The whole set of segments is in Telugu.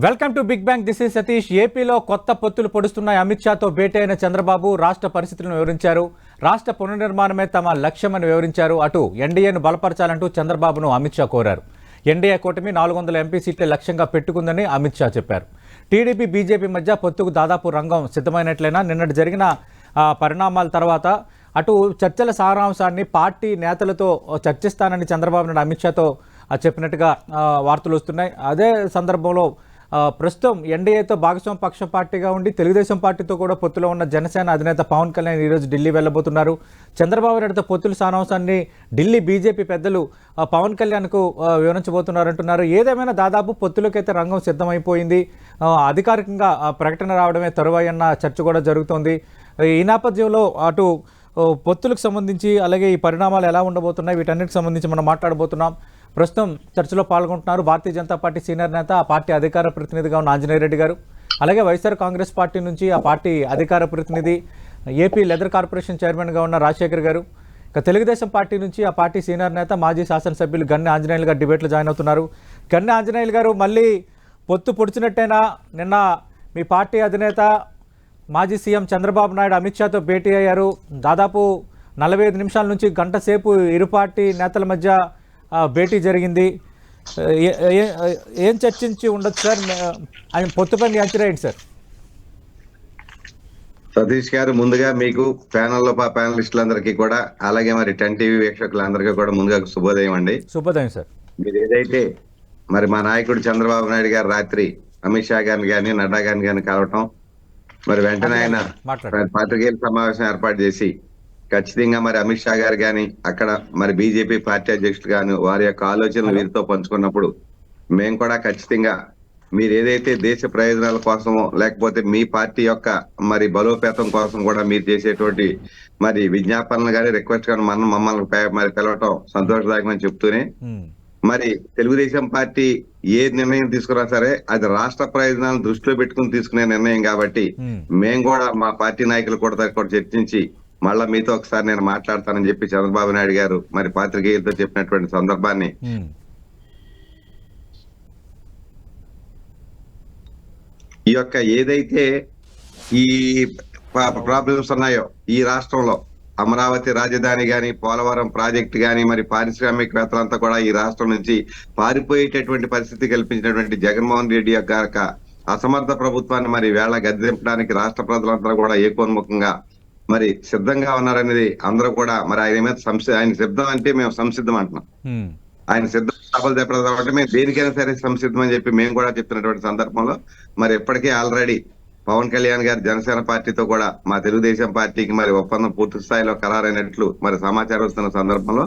Welcome to big bang this is Satish. ఏపీలో కొత్త పొత్తులు పొడుస్తున్న అమిత్ షాతో భేటీ అయిన చంద్రబాబు రాష్ట్ర పరిస్థితులను వివరించారు. రాష్ట్ర పునర్నిర్మాణమే తమ లక్ష్యమని వివరించారు. అటు ఎన్డీఏను బలపరచాలంటూ చంద్రబాబును అమిత్ షా కోరారు. ఎన్డీఏ కూటమి నాలుగు వందల ఎంపీ సీట్లే లక్ష్యంగా పెట్టుకుందని అమిత్ షా చెప్పారు. టీడీపీ బీజేపీ మధ్య పొత్తుకు దాదాపు రంగం సిద్ధమైనట్లయినా నిన్నటి జరిగిన పరిణామాల తర్వాత అటు చర్చల సారాంశాన్ని పార్టీ నేతలతో చర్చిస్తానని చంద్రబాబు నాయుడు అమిత్ షాతో చెప్పినట్టుగా వార్తలు వస్తున్నాయి. అదే సందర్భంలో ప్రస్తుతం ఎన్డీఏతో భాగస్వామ్య పక్ష పార్టీగా ఉండి తెలుగుదేశం పార్టీతో కూడా పొత్తులో ఉన్న జనసేన అధినేత పవన్ కళ్యాణ్ ఈరోజు ఢిల్లీ వెళ్ళబోతున్నారు. చంద్రబాబు నాయుడుతో పొత్తుల సారాంశాన్ని ఢిల్లీ బీజేపీ పెద్దలు పవన్ కళ్యాణ్కు వివరించబోతున్నారంటున్నారు. ఏదేమైనా దాదాపు పొత్తులకైతే రంగం సిద్ధమైపోయింది. అధికారికంగా ప్రకటన రావడమే తరువాయి అన్న చర్చ కూడా జరుగుతోంది. ఈ నేపథ్యంలో అటు పొత్తులకు సంబంధించి అలాగే ఈ పరిణామాలు ఎలా ఉండబోతున్నాయి వీటన్నిటికి సంబంధించి మనం మాట్లాడబోతున్నాం. ప్రస్తుతం చర్చలో పాల్గొంటున్నారు భారతీయ జనతా పార్టీ సీనియర్ నేత ఆ పార్టీ అధికార ప్రతినిధిగా ఉన్న ఆంజనేయ రెడ్డి గారు. అలాగే వైఎస్ఆర్ కాంగ్రెస్ పార్టీ నుంచి ఆ పార్టీ అధికార ప్రతినిధి ఏపీ లెదర్ కార్పొరేషన్ చైర్మన్గా ఉన్న రాజశేఖర్ గారు. ఇక తెలుగుదేశం పార్టీ నుంచి ఆ పార్టీ సీనియర్ నేత మాజీ శాసనసభ్యులు గన్నె ఆంజనేయులు గారు డిబేట్లో జాయిన్ అవుతున్నారు. గన్నె ఆంజనేయులు గారు మళ్ళీ పొత్తు పొడిచినట్టేనా? నిన్న మీ పార్టీ అధినేత మాజీ సీఎం చంద్రబాబు నాయుడు అమిత్ షాతో భేటీ అయ్యారు. దాదాపు నలభై ఐదు నిమిషాల నుంచి గంట సేపు ఇరు పార్టీ నేతల మధ్య భేటీ జరిగింది. ఏ- చర్చించి ఉండొచ్చు సార్? ఆయన పొత్తుపై మీ అంచనా ఏంటి సార్. సతీష్ గారు ముందుగా మీకు ప్యానల్లో ప్యానలిస్టులందరికీ కూడా అలాగే మరి టెన్ టీవీ వీక్షకులందరికీ కూడా ముందుగా శుభోదయం అండి. శుభోదయం సార్. మీరు ఏదైతే మరి మా నాయకుడు చంద్రబాబు నాయుడు గారు రాత్రి అమిత్ షా గారిని కానీ నడ్డా గారిని కానీ కలవటం మరి వెంటనే ఆయన పాత్రికేయుల సమావేశం ఏర్పాటు చేసి ఖచ్చితంగా మరి అమిత్ షా గారు కానీ అక్కడ మరి బీజేపీ పార్టీ అధ్యక్షులు గాను వారి యొక్క ఆలోచనలు వీరితో పంచుకున్నప్పుడు మేము కూడా ఖచ్చితంగా మీరు ఏదైతే దేశ ప్రయోజనాల కోసమో లేకపోతే మీ పార్టీ యొక్క మరి బలోపేతం కోసం కూడా మీరు చేసేటువంటి మరి విజ్ఞాపనలు కానీ రిక్వెస్ట్ కానీ మనం మమ్మల్ని మరి పిలవటం సంతోషదాయకమని చెప్తూనే ఉమ్, మరి తెలుగుదేశం పార్టీ ఏ నిర్ణయం తీసుకున్నా సరే అది రాష్ట్ర ప్రయోజనాలను దృష్టిలో పెట్టుకుని తీసుకునే నిర్ణయం కాబట్టి ఉమ్, మేము కూడా మా పార్టీ నాయకులు కూడా కూడా చర్చించి మళ్ళా మీతో ఒకసారి నేను మాట్లాడతానని చెప్పి చంద్రబాబు నాయుడు గారు మరి పాత్రికేయులతో చెప్పినటువంటి సందర్భాన్ని ఈ యొక్క ఏదైతే ఈ ప్రాబ్లమ్స్ ఉన్నాయో ఈ రాష్ట్రంలో అమరావతి రాజధాని గాని పోలవరం ప్రాజెక్ట్ గాని మరి పారిశ్రామికవేత్తలంతా కూడా ఈ రాష్ట్రం నుంచి పారిపోయేటటువంటి పరిస్థితి కల్పించినటువంటి జగన్మోహన్ రెడ్డి యొక్క యొక్క అసమర్థ ప్రభుత్వాన్ని మరి వేళ గద్దెంపడానికి రాష్ట్ర ప్రజలంతా కూడా ఏకోన్ముఖంగా మరి సిద్ధంగా ఉన్నారనేది అందరూ కూడా మరి ఆయన మీద సంసి ఆయన సిద్ధం అంటే మేము సంసిద్ధం అంటున్నాం. ఆయన సిద్ధం సభలు తెప్పడం కాబట్టి మేము దేనికైనా సరే సంసిద్ధం అని చెప్పి మేము కూడా చెప్తున్నటువంటి సందర్భంలో మరి ఇప్పటికే ఆల్రెడీ పవన్ కళ్యాణ్ గారు జనసేన పార్టీతో కూడా మా తెలుగుదేశం పార్టీకి మరి ఒప్పందం పూర్తి స్థాయిలో ఖరారైనట్లు మరి సమాచారం వస్తున్న సందర్భంలో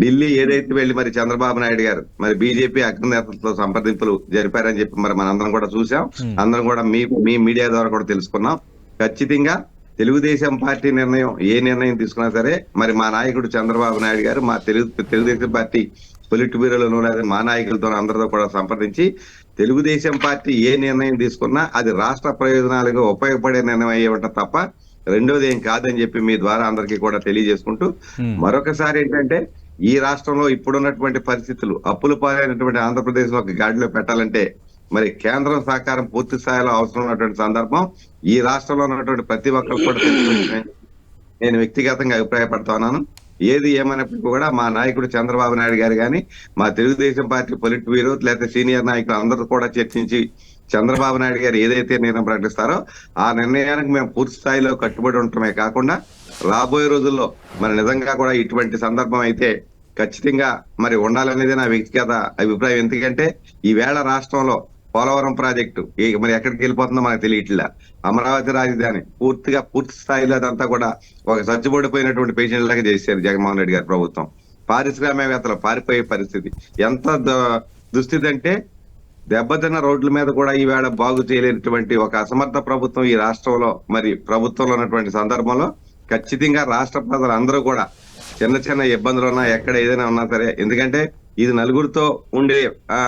ఢిల్లీ ఏదైతే వెళ్ళి మరి చంద్రబాబు నాయుడు గారు మరి బీజేపీ అగ్రనేతలతో సంప్రదింపులు జరిపారని చెప్పి మరి మనందరం కూడా చూసాం. అందరం కూడా మీ మీ మీడియా ద్వారా కూడా తెలుసుకున్నాం. ఖచ్చితంగా తెలుగుదేశం పార్టీ నిర్ణయం ఏ నిర్ణయం తీసుకున్నా సరే మరి మా నాయకుడు చంద్రబాబు నాయుడు గారు మా తెలుగు తెలుగుదేశం పార్టీ పొలిట్ బ్యూరోలోనూ లేదా మా నాయకులతో అందరితో కూడా సంప్రదించి తెలుగుదేశం పార్టీ ఏ నిర్ణయం తీసుకున్నా అది రాష్ట్ర ప్రయోజనాలకు ఉపయోగపడే నిర్ణయం అయ్యేవట తప్ప రెండోది ఏం కాదని చెప్పి మీ ద్వారా అందరికీ కూడా తెలియజేసుకుంటూ మరొకసారి ఏంటంటే ఈ రాష్ట్రంలో ఇప్పుడున్నటువంటి పరిస్థితులు అప్పులు పాలైనటువంటి ఆంధ్రప్రదేశ్ ఒక గాడిలో పెట్టాలంటే మరి కేంద్రం సహకారం పూర్తి స్థాయిలో అవసరం ఉన్నటువంటి సందర్భం ఈ రాష్ట్రంలో ఉన్నటువంటి ప్రతి ఒక్కరు కూడా నేను వ్యక్తిగతంగా అభిప్రాయపడుతున్నాను ఏది ఏమైనప్పటికీ కూడా మా నాయకుడు చంద్రబాబు నాయుడు గారు కానీ మా తెలుగుదేశం పార్టీ పొలిట్ బ్యూరో లేకపోతే సీనియర్ నాయకులు అందరూ కూడా చర్చించి చంద్రబాబు నాయుడు గారు ఏదైతే నిర్ణయం ప్రకటిస్తారో ఆ నిర్ణయానికి మేము పూర్తి స్థాయిలో కట్టుబడి ఉండటమే కాకుండా రాబోయే రోజుల్లో మరి నిజంగా కూడా ఇటువంటి సందర్భం అయితే ఖచ్చితంగా మరి ఉండాలనేది నా వ్యక్తిగత అభిప్రాయం. ఎందుకంటే ఈ వేళ రాష్ట్రంలో పోలవరం ప్రాజెక్టు. మరి ఎక్కడికి వెళ్ళిపోతుందో మనకు తెలియట్లా. అమరావతి రాజధాని పూర్తిగా పూర్తి స్థాయిలో అదంతా కూడా ఒక సజ్జబడిపోయినటువంటి పేషెంట్ లాగా చేశారు జగన్మోహన్ రెడ్డి గారి ప్రభుత్వం. పారిశ్రామికవేత్తలు పారిపోయే పరిస్థితి. ఎంత ద- దుస్థితి అంటే దెబ్బతిన్న రోడ్ల మీద కూడా ఈవేళ బాగు చేయలేనటువంటి ఒక అసమర్థ ప్రభుత్వం ఈ రాష్ట్రంలో మరి ప్రభుత్వంలో ఉన్నటువంటి సందర్భంలో ఖచ్చితంగా రాష్ట్ర ప్రజలందరూ కూడా చిన్న చిన్న ఇబ్బందులు ఉన్నా ఎక్కడ ఏదైనా ఉన్నా సరే ఎందుకంటే ఇది నలుగురితో ఉండే ఆ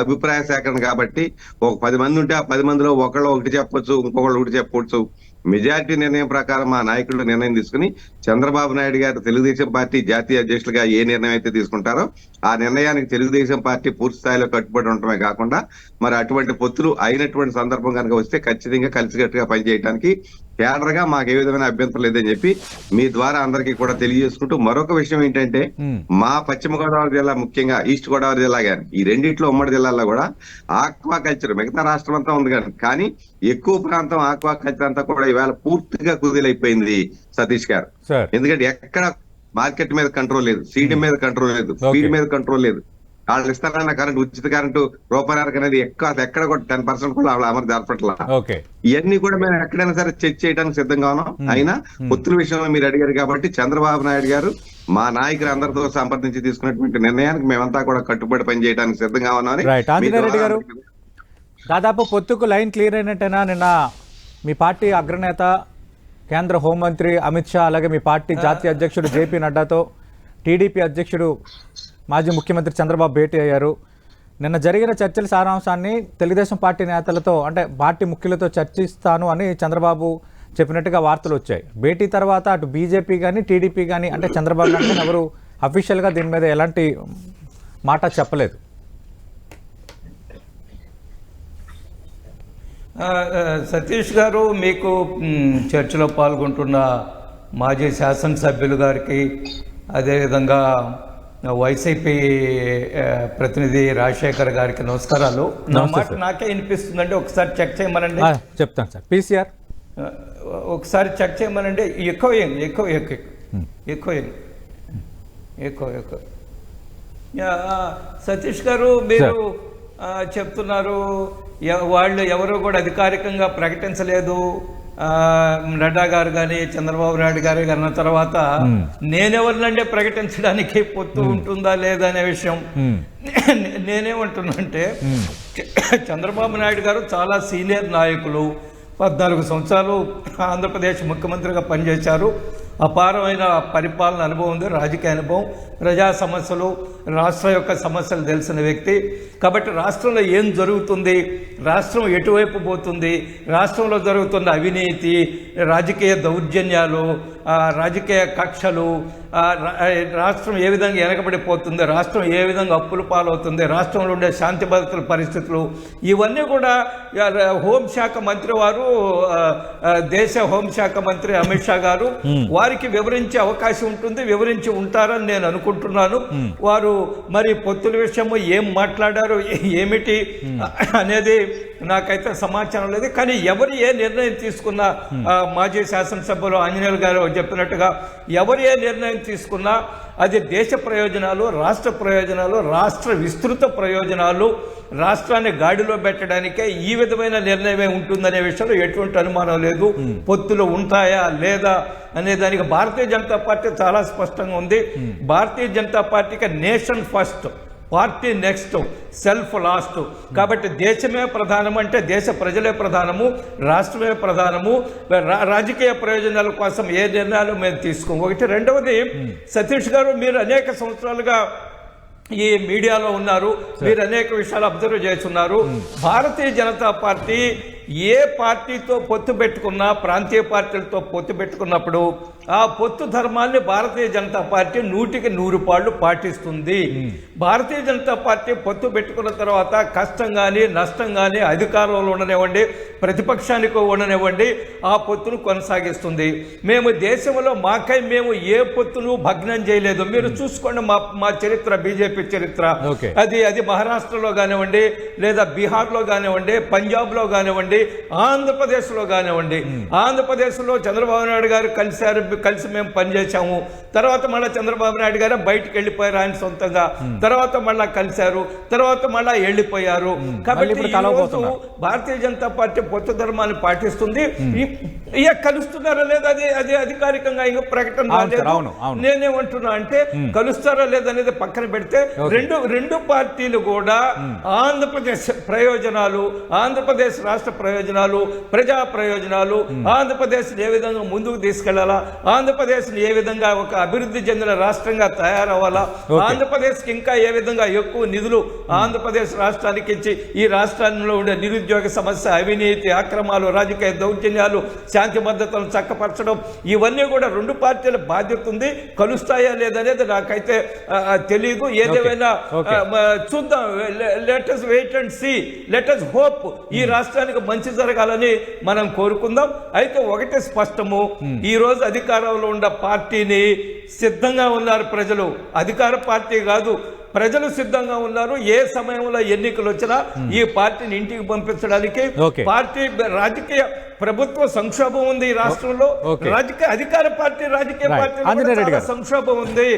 అభిప్రాయ సేకరణ కాబట్టి ఒక పది మంది ఉంటే ఆ పది మందిలో ఒకళ్ళు ఒకటి చెప్పొచ్చు ఇంకొకళ్ళు ఒకటి చెప్పొచ్చు. మెజారిటీ నిర్ణయం ప్రకారం మా నాయకులు నిర్ణయం తీసుకుని చంద్రబాబు నాయుడు గారు తెలుగుదేశం పార్టీ జాతీయ అధ్యక్షులుగా ఏ నిర్ణయం అయితే తీసుకుంటారో ఆ నిర్ణయానికి తెలుగుదేశం పార్టీ పూర్తి స్థాయిలో కట్టుబడి ఉండటమే కాకుండా మరి అటువంటి పొత్తులు అయినటువంటి సందర్భం కనుక వస్తే ఖచ్చితంగా కలిసికట్టుగా పనిచేయడానికి కేడర్గా మాకు ఏ విధమైన అభ్యంతరం లేదని చెప్పి మీ ద్వారా అందరికీ కూడా తెలియజేసుకుంటూ మరొక విషయం ఏంటంటే మా పశ్చిమ గోదావరి జిల్లా ముఖ్యంగా ఈస్ట్ గోదావరి జిల్లా కానీ ఈ రెండిట్లో ఉమ్మడి జిల్లాల్లో కూడా ఆక్వా కల్చర్ మిగతా రాష్ట్రం అంతా ఉంది కానీ కానీ ఎక్కువ ప్రాంతం ఆక్వా కల్చర్ అంతా కూడా ఇవాళ పూర్తిగా కుదిలైపోయింది. సతీష్ గారు. ఎందుకంటే ఎక్కడ మార్కెట్ మీద కంట్రోల్ లేదు సీడ్ మీద కంట్రోల్ లేదు. ఫీడ్ మీద కంట్రోల్ లేదు. వాళ్ళు ఇస్తారన్న కరెంట్ ఉచిత కరెంటు రూపాయనరకు అనేది ఎక్కడ ఎక్కడ కూడా టెన్ పర్సెంట్ కూడా వాళ్ళ అమలు జరపట్లా. ఇవన్నీ కూడా మేము ఎక్కడైనా సరే చెక్ చేయడానికి సిద్ధంగా ఉన్నాం. అయినా పొత్తుల విషయంలో మీరు అడిగారు కాబట్టి చంద్రబాబు నాయుడు గారు మా నాయకులు అందరితో సంప్రదించి తీసుకున్నటువంటి నిర్ణయానికి మేమంతా కూడా కట్టుబడి పని చేయడానికి సిద్ధంగా ఉన్నామని గారు. దాదాపు పొత్తుకు లైన్ క్లియర్ అయినట్టేనా? నిన్న మీ పార్టీ అగ్రనేత కేంద్ర హోంమంత్రి అమిత్ షా అలాగే మీ పార్టీ జాతీయ అధ్యక్షుడు జేపీ నడ్డాతో టీడీపీ అధ్యక్షుడు మాజీ ముఖ్యమంత్రి చంద్రబాబు భేటీ అయ్యారు. నిన్న జరిగిన చర్చల సారాంశాన్ని తెలుగుదేశం పార్టీ నేతలతో అంటే పార్టీ ముఖ్యులతో చర్చిస్తాను అని చంద్రబాబు చెప్పినట్టుగా వార్తలు వచ్చాయి. భేటీ తర్వాత అటు బీజేపీ కానీ టీడీపీ కానీ అంటే చంద్రబాబు నాయుడు ఎవరు అఫీషియల్గా దీని మీద ఎలాంటి మాట చెప్పలేదు ఆ, ఆ, సతీష్ గారు మీకు చర్చలో పాల్గొంటున్న మాజీ శాసనసభ్యులు గారికి అదేవిధంగా వైసీపీ ప్రతినిధి రాజశేఖర్ గారికి నమస్కారాలు. నా మాట. నాకే వినిపిస్తుందండి. ఒకసారి చెక్ చేయమనండి. చెప్తాను సార్. పీసీఆర్? ఒకసారి చెక్ చేయమనండి. ఎక్కువ ఎక్కువ ఎక్కువ ఎక్కువ. ఎక్కువ ఎక్కువ సతీష్ గారు మీరు చెప్తున్నారు వాళ్ళు ఎవరు కూడా అధికారికంగా ప్రకటించలేదు. నడ్డా గారు కానీ చంద్రబాబు నాయుడు గారు అన్న తర్వాత నేనెవరినంటే ప్రకటించడానికి పొత్తు ఉంటుందా లేదా అనే విషయం. మ్మ్. నే- నేనేమంటున్నానంటే చంద్రబాబు నాయుడు గారు చాలా సీనియర్ నాయకులు. పద్నాలుగు సంవత్సరాలు ఆంధ్రప్రదేశ్ ముఖ్యమంత్రిగా పనిచేశారు. అపారమైన పరిపాలన అనుభవం ఉంది రాజకీయ అనుభవం. ప్రజా సమస్యలు రాష్ట్రం యొక్క సమస్యలు తెలిసిన వ్యక్తి. కాబట్టి రాష్ట్రంలో ఏం జరుగుతుంది? రాష్ట్రం ఎటువైపు పోతుంది? రాష్ట్రంలో జరుగుతున్న అవినీతి రాజకీయ దౌర్జన్యాలు రాజకీయ కక్షలు రాష్ట్రం ఏ విధంగా వెనకబడిపోతుంది రాష్ట్రం ఏ విధంగా అప్పుల పాలవుతుంది? రాష్ట్రంలో ఉండే శాంతి భద్రతల పరిస్థితులు ఇవన్నీ కూడా హోంశాఖ మంత్రి వారు దేశ హోంశాఖ మంత్రి అమిత్ షా గారు వారికి వివరించే అవకాశం ఉంటుంది. వివరించి ఉంటారని నేను అనుకుంటున్నాను. వారు మరి పొత్తుల విషయము ఏం మాట్లాడారు? ఏమిటి అనేది నాకైతే సమాచారం లేదు. కానీ ఎవరు ఏ నిర్ణయం తీసుకున్నా మాజీ శాసనసభ్యులు ఆంజనేయులు గారు చెప్పినట్టుగా ఎవరు ఏ నిర్ణయం తీసుకున్నా అది దేశ ప్రయోజనాలు రాష్ట్ర ప్రయోజనాలు రాష్ట్ర విస్తృత ప్రయోజనాలు రాష్ట్రాన్ని గాడిలో పెట్టడానికే ఈ విధమైన నిర్ణయమే ఉంటుందనే విషయంలో ఎటువంటి అనుమానం లేదు. పొత్తులు ఉంటాయా లేదా అనే దానికి భారతీయ జనతా పార్టీ చాలా స్పష్టంగా ఉంది. భారతీయ జనతా పార్టీకి nation first. Party next self last. కాబట్టి దేశమే ప్రధానం అంటే దేశ ప్రజలే ప్రధానము రాష్ట్రమే ప్రధానము. రా- రాజకీయ ప్రయోజనాల కోసం ఏ నిర్ణయాలు మేము తీసుకోము. ఒకటి రెండవది సతీష్ గారు మీరు అనేక సంవత్సరాలుగా ఈ మీడియాలో ఉన్నారు. మీరు అనేక విషయాలు అబ్జర్వ్ చేస్తున్నారు. భారతీయ జనతా పార్టీ ఏ పార్టీతో పొత్తు పెట్టుకున్నా ప్రాంతీయ పార్టీలతో పొత్తు పెట్టుకున్నప్పుడు ఆ పొత్తు ధర్మాన్ని భారతీయ జనతా పార్టీ నూటికి నూరు పాళ్ళు పాటిస్తుంది. భారతీయ జనతా పార్టీ పొత్తు పెట్టుకున్న తర్వాత కష్టం కానీ నష్టం కానీ అధికారంలో ఉండనివ్వండి ప్రతిపక్షానికి ఉండనివ్వండి ఆ పొత్తును కొనసాగిస్తుంది. మేము దేశంలో మాకై మేము ఏ పొత్తును భగ్నం చేయలేదు. మీరు చూసుకోండి మా మా చరిత్ర బీజేపీ చరిత్ర. అది అది మహారాష్ట్రలో కానివ్వండి లేదా బీహార్లో కానివ్వండి పంజాబ్లో కానివ్వండి ఆంధ్రప్రదేశ్లో కానివ్వండి. ఆంధ్రప్రదేశ్లో చంద్రబాబు నాయుడు గారు కలిశారు కలిసి మేము పనిచేశాము తర్వాత మళ్ళీ చంద్రబాబు నాయుడు గారు బయటకు వెళ్ళిపోయారు ఆయన సొంతంగా. తర్వాత మళ్ళా కలిశారు. తర్వాత మళ్ళా వెళ్ళిపోయారు. కాబట్టి. భారతీయ జనతా పార్టీ పొత్తు ధర్మాన్ని పాటిస్తుంది. ఇక కలుస్తున్నారా లేదా అది అది అధికారికంగా ఇంకా ప్రకటన. నేనేమంటున్నా అంటే కలుస్తారా లేదనేది పక్కన పెడితే రెండు రెండు పార్టీలు కూడా ఆంధ్రప్రదేశ్ ప్రయోజనాలు ఆంధ్రప్రదేశ్ రాష్ట్ర ప్రయోజనాలు ప్రజా ప్రయోజనాలు ఆంధ్రప్రదేశ్ ఏ విధంగా ముందుకు తీసుకెళ్ళాలా ఆంధ్రప్రదేశ్ని ఏ విధంగా ఒక అభివృద్ధి చెందిన రాష్ట్రంగా తయారవ్వాలా. ఆంధ్రప్రదేశ్కి ఇంకా ఏ విధంగా ఎక్కువ నిధులు ఆంధ్రప్రదేశ్ రాష్ట్రానికి ఇచ్చి ఈ రాష్ట్రంలో ఉండే నిరుద్యోగ సమస్య అవినీతి అక్రమాలు రాజకీయ దౌర్జన్యాలు శాంతి భద్రతలను చక్కపరచడం ఇవన్నీ కూడా రెండు పార్టీల బాధ్యత ఉంది. కలుస్తాయా లేదనేది నాకైతే తెలియదు ఏదేమైనా చూద్దాం. Let's wait and see let's hope ఈ రాష్ట్రానికి మంచి జరగాలని మనం కోరుకుందాం. అయితే ఒకటి స్పష్టము. ఈ రోజు అధికారంలో ఉన్న పార్టీని సిద్ధంగా ఉన్నారు ప్రజలు. అధికార పార్టీ కాదు ప్రజలు సిద్ధంగా ఉన్నారు ఏ సమయంలో ఎన్నికలు వచ్చినా ఈ పార్టీని ఇంటికి పంపించడానికి. పార్టీ రాజకీయ ప్రభుత్వ సంక్షోభం ఉంది ఈ రాష్ట్రంలో. రాజకీయ అధికార పార్టీ రాజకీయ. పార్టీ. సంక్షోభం ఉంది.